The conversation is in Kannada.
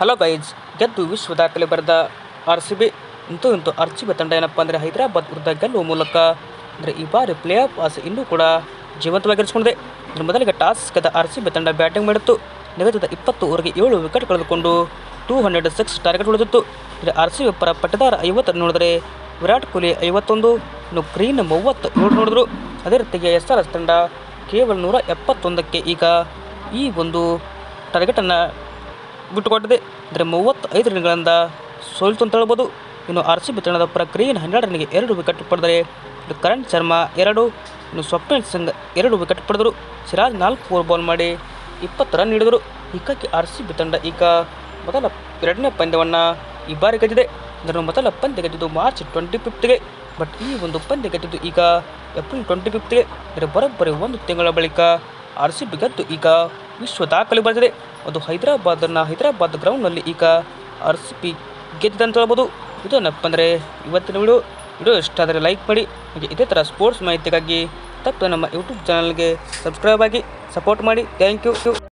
ಹಲೋ ಗೈಜ್ ಗೆದ್ದು ವಿಶ್ವ ದಾಖಲೆ ಬರೆದ ಆರ್ ಸಿ ಬಿ, ಇಂತೂ ಇಂತೂ ಆರ್ ಸಿ ಬಿ ತಂಡ ಏನಪ್ಪ ಅಂದರೆ ಹೈದರಾಬಾದ್ ವಿರುದ್ಧ ಗೆಲ್ಲುವ ಮೂಲಕ ಅಂದರೆ ಈ ಬಾರಿ ಪ್ಲೇ ಆಫ್ ಆಸೆ ಇನ್ನೂ ಕೂಡ ಜೀವಂತವಾಗಿರಿಸಿಕೊಂಡಿದೆ. ಇದರ ಮೊದಲಿಗೆ ಟಾಸ್ ಗೆದ್ದ ಆರ್ ಸಿ ಬಿ ತಂಡ ಬ್ಯಾಟಿಂಗ್ ಮಾಡಿತ್ತು. ನಿಗದಿತ ಇಪ್ಪತ್ತು ಓವರ್ಗೆ ಏಳು ವಿಕೆಟ್ ಕಳೆದುಕೊಂಡು ಟೂ ಹಂಡ್ರೆಡ್ ಸಿಕ್ಸ್ ಟಾರ್ಗೆಟ್ ಉಳಿದಿತ್ತು. ಇದರ ಆರ್ ಸಿ ಬಿ ಪರ ಪಟ್ಟದಾರ ಐವತ್ತು ನೋಡಿದರೆ ವಿರಾಟ್ ಕೊಹ್ಲಿ ಐವತ್ತೊಂದು, ಇನ್ನು ಗ್ರೀನ್ ಮೂವತ್ತು ಏಳು ನೋಡಿದ್ರು. ಅದೇ ರೀತಿಗೆ ಎಸ್ ಆರ್ ಎಸ್ ತಂಡ ಕೇವಲ ನೂರ ಎಪ್ಪತ್ತೊಂದಕ್ಕೆ ಈಗ ಈ ಒಂದು ಟಾರ್ಗೆಟನ್ನು ಬಿಟ್ಟುಕೊಟ್ಟಿದೆ. ಅಂದರೆ ಮೂವತ್ತೈದು ರನ್ಗಳಿಂದ ಸೋಲಿತು ಅಂತ ಹೇಳ್ಬೋದು. ಇನ್ನು ಆರ್ ಸಿ ಬಿ ತಂಡದ ಪರ ಹನ್ನೆರಡು ರನ್ಗೆ ಎರಡು ವಿಕೆಟ್ ಪಡೆದರೆ ಕರಣ್ ಶರ್ಮಾ ಎರಡು, ಇನ್ನು ಸ್ವಪ್ನಿಲ್ ಸಿಂಗ್ ಎರಡು ವಿಕೆಟ್ ಪಡೆದರು. ಸಿರಾಜ್ ನಾಲ್ಕು ಓವರ್ ಬಾಲ್ ಮಾಡಿ ಇಪ್ಪತ್ತು ರನ್ ನೀಡಿದರು. ಹೀಗಾಗಿ ಆರ್ ಸಿ ಬಿ ತಂಡ ಈಗ ಮೊದಲ ಎರಡನೇ ಪಂದ್ಯವನ್ನು ಈ ಬಾರಿ ಗೆದ್ದಿದೆ. ಇದನ್ನು ಮೊದಲ ಪಂದ್ಯ ಗೆದ್ದಿದ್ದು ಮಾರ್ಚ್ ಟ್ವೆಂಟಿ ಫಿಫ್ತ್ಗೆ. ಬಟ್ ಈ ಒಂದು ಪಂದ್ಯ ಗೆದ್ದಿದ್ದು ಈಗ ಏಪ್ರಿಲ್ ಟ್ವೆಂಟಿ ಫಿಫ್ತ್ಗೆ. ಇದರ ಬರೋಬ್ಬರಿ ಒಂದು ತಿಂಗಳ ಬಳಿಕ ಆರ್ ಸಿ ಬಿ ಗೆದ್ದು ಈಗ ವಿಶ್ವ ದಾಖಲೆ ಬರೆದಿದೆ. ಅದು ಹೈದರಾಬಾದ್ನ ಹೈದರಾಬಾದ್ ಗ್ರೌಂಡ್ನಲ್ಲಿ ಈಗ ಆರ್ ಸಿ ಪಿ ಗೆದ್ದಿದೆ ಅಂತ ಹೇಳ್ಬೋದು. ಇದೇನಪ್ಪ ಅಂದರೆ ಇವತ್ತಿನ ವಿಡಿಯೋ. ವಿಡಿಯೋ ಇಷ್ಟ ಆದರೆ ಲೈಕ್ ಮಾಡಿ, ಹಾಗೆ ಇದೇ ಥರ ಸ್ಪೋರ್ಟ್ಸ್ ಮಾಹಿತಿಗಾಗಿ ತಪ್ಪು ನಮ್ಮ ಯೂಟ್ಯೂಬ್ ಚಾನಲ್ಗೆ ಸಬ್ಸ್ಕ್ರೈಬ್ ಆಗಿ ಸಪೋರ್ಟ್ ಮಾಡಿ. Thank you.